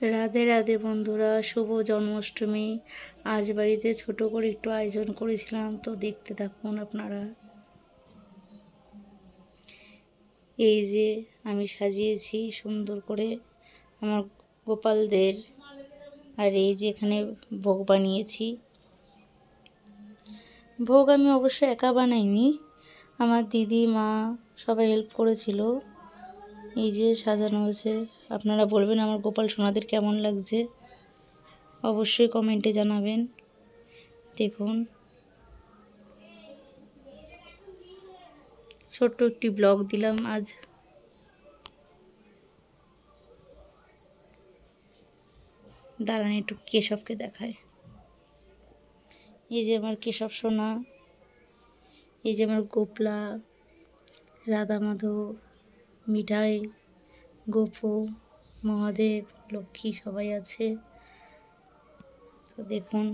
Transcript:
রাধে রাধে বন্ধুরা, শুভ জন্মাষ্টমী। আজ বাড়িতে ছোট করে একটু আয়োজন করেছিলাম, তো দেখতে থাকুন আপনারা। এই যে আমি সাজিয়েছি সুন্দর করে আমার গোপালদের, আর এই যে এখানে ভোগ বানিয়েছি। ভোগ আমি অবশ্য একা বানাইনি, আমার দিদি, মা সবাই হেল্প করেছিল। এই যে সাজানো হয়েছে আপনারা বলবেন আমার গোপাল সোনাদের কেমন লাগছে? অবশ্যই কমেন্টে জানাবেন। দেখুন। ছোট্ট একটি ব্লগ দিলাম আজ। দাঁড়ান একটু কেশবকে দেখায় এই যে আমার কেশব সোনা, এই যে আমার গোপলা, রাধা মাধব মিঠাই গোপু মহাদেব লক্ষ্মী সবাই আছে। তো দেখুন